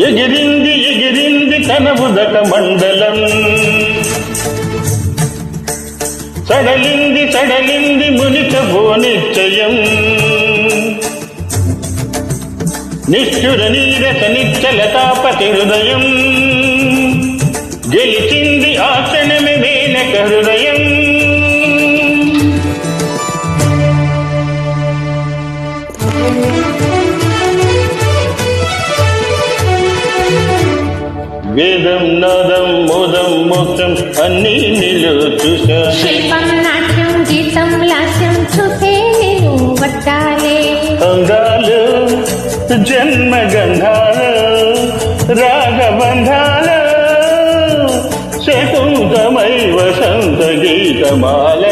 ఎగిరింది ఎగిరింది తన ఉదక మండలం. సడలింది సడలింది మునిక నిశ్చయం. నిష్ఠుర నీరస నిచ్చల తాపతి హృదయం. గెలిచింది ఆ మేనక హృదయం. thank you వేదం నాదం మోదం మోక్షం అన్నీ నీలో చూసా శిల్పం నాట్యం గీతం లాస్యం చూసే నేను వట్టాలే. అందాలు జన్మ గంధాలు రాగబంధాలు శకుంతమై వసంత గీతమాల